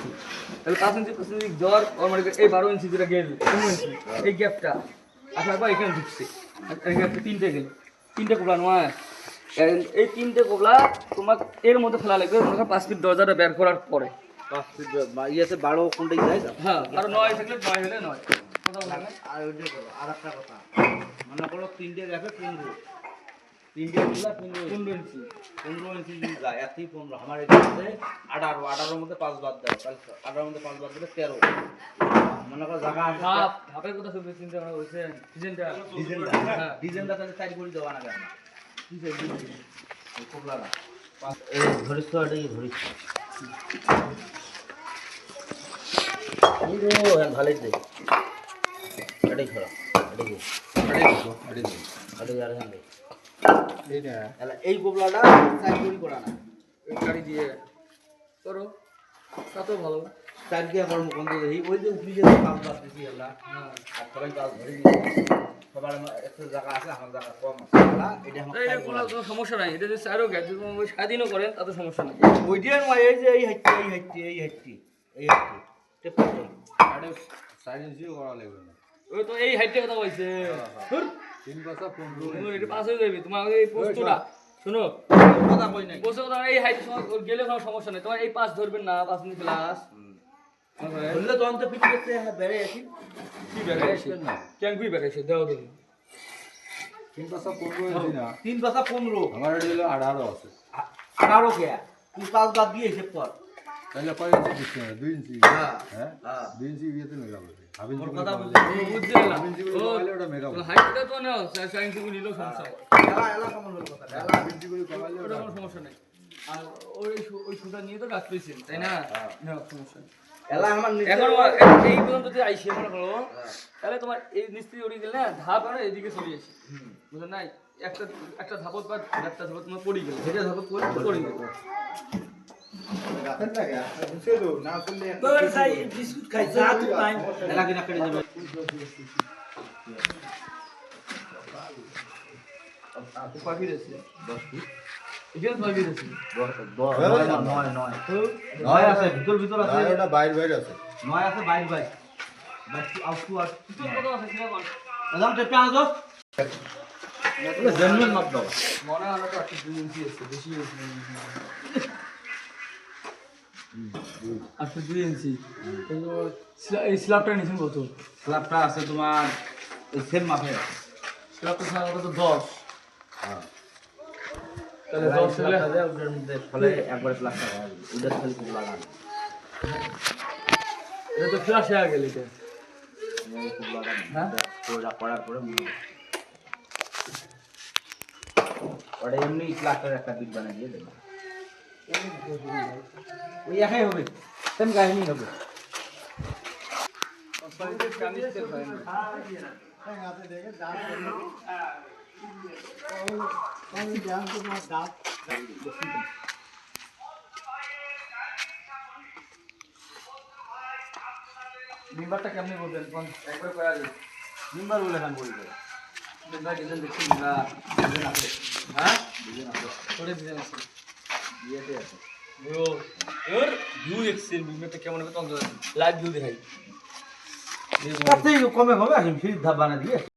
ইঞ্চি তাহলে পাঁচ ইঞ্চি পাঁচ ইঞ্চি জ্বর ওর মানে এই বারো ইঞ্চি যেটা গেল পনেরো ইঞ্চি এই গ্যাপটা আসার পর এখানে ঢুকছে। তিনটে গেল। তিনটে কোবলা নয় এই- এই তিনটে কোবলা তোমার এর মধ্যে ফেলা লাগবে মনে পাঁচ ফিট দরজাটা বের করার পরে। পাঁচ ফিট ইয়েতে বারো কোনটাই যায় হ্যাঁ আর নয় থাকলে নয় হলে নয়। কথা বলা না? আর ওইটা আর একটা কথা। মনে করো তিনটে গ্যাপে পনেরো তিনটে পনেরো পনেরো ইঞ্চি। পনেরো ইঞ্চি যদি যায় একই পনেরো। আমার এখানে আঠারো আঠারোর মধ্যে পাঁচ বাদ দেয় আঠারোর মধ্যে পাঁচ বাদ দিলে তেরো। মনে করো জায়গা ধাপ ধাপের কথা শুনতে চিন্তা ডিজাইনটা ডিজাইনটা হ্যাঁ। ডিজাইনটা তাহলে চারি করে দেওয়া না কেন? এই ধরিস তো এটাই ধরিস ও ভালোই দে এটাই খারাপ এটাই এটাই আর হ্যাঁ তাহলে এই কোবলাটা চারি করা না। এই গাড়ি দিয়ে করো। তা তো ভালো। চারি দিয়ে কর্মকাণ্ড দেখি। ওই যে উঠলি যে কাজ বাদ দিছি এলা হ্যাঁ আর সবাই কাজ ধরে সবার একটা জায়গা আছে আমার জায়গা কম আছে। এটা আমার এটা চারি কোনো সমস্যা নাই। এটা যদি স্বাধীনও করেন তাতে সমস্যা নেই। নয় এই যে এই হাইটটি এই হাইটটি এই হাইটটি এই হাইটটি টেপ ওই তো এই হাইটটা কথা বলছে। ধুর, তুমি এটা পাস হয়ে যাবে। তোমার এই পোস্টটা শোনো। কথা কই নাই। পোস্ট কথা এই হাইট গেলে কোনো সমস্যা নেই। তোমার এই পাস ধরবেন না পাঁচ মিনিট ক্লাস বললে তো ফিট করতে হ্যাঁ বেড়ে আছি কি বেড়াইছে কেন কি বেড়াইছে দেওয়া দেবো তিন পাশা পনেরো আমার এটা হলো আঠারো আছে। আঠারো কে? তুই পাঁচ বাদ দিয়ে হিসেব কর। তাহলে কয় ইঞ্চি দিচ্ছে না দুই ইঞ্চি। হ্যাঁ। হ্যাঁ? হ্যাঁ। দুই ইঞ্চি বিয়েতে বলে ইঞ্চি ওর কথা বুঝলি বুঝতে হাফ ইঞ্চি করে ওটা মেগা বলে হাইটটা তো নাও সায়েন্স থেকে নিলেও সমস্যা এলা এলা কেমন হলো কথা এলা হাফ ইঞ্চি কমালে ওটা ওটা কোনো সমস্যা নেই। আর ওই ওই সুতা নিয়ে তো গাছ পেয়েছেন তাই না? না সমস্যা এলা আমার নিজে এখন এই- এই পর্যন্ত যদি মনে করো হ্যাঁ। তাহলে তোমার এই মিস্ত্রি উড়িয়ে গেলে না ধাপ আর এদিকে চলে আসি। বুঝলেন নাই? একটা একটা ধাপত বা একটা ধাপত তোমার পড়ে গেল। সেটা করে পড়ে গেল। বাইরে বাইরে আছে নয় আছে বাইর বাইর জেনুইন মাপ দাও মনে আছে বেশি আটশো দুই ইঞ্চি এই স্ল্যাবটা নিয়েছেন কত? স্ল্যাবটা আছে তোমার ওই সেম মাপে স্ল্যাবটা দশ। হ্যাঁ। তাহলে দশ হলে ওটার মধ্যে ফলে একবার প্লাস্টার ওটার খুব লাগান। এটা তো ফ্লাশ হয়ে গেল এটা। খুব লাগান। হ্যাঁ? ওটা করার পরে ওটা এমনি একটা বিট বানিয়ে দিয়ে দেবে। ওই একাই হবে সেম কাহিনী হবে। মেম্বারটা কেমনি বলবেন? একবার করা যাবে। মেম্বার বলে খান বলি করে মেম্বার ডিজাইন দেখছি হ্যাঁ? আছে ইয়েতে আছে। ব্রো এর ভিউ দেখছেন মেম্বারটা কেমন হবে তখন লাইভ ভিউ দেখাই। কমে হবে ফ্রিজ ধাপ বানা দিয়ে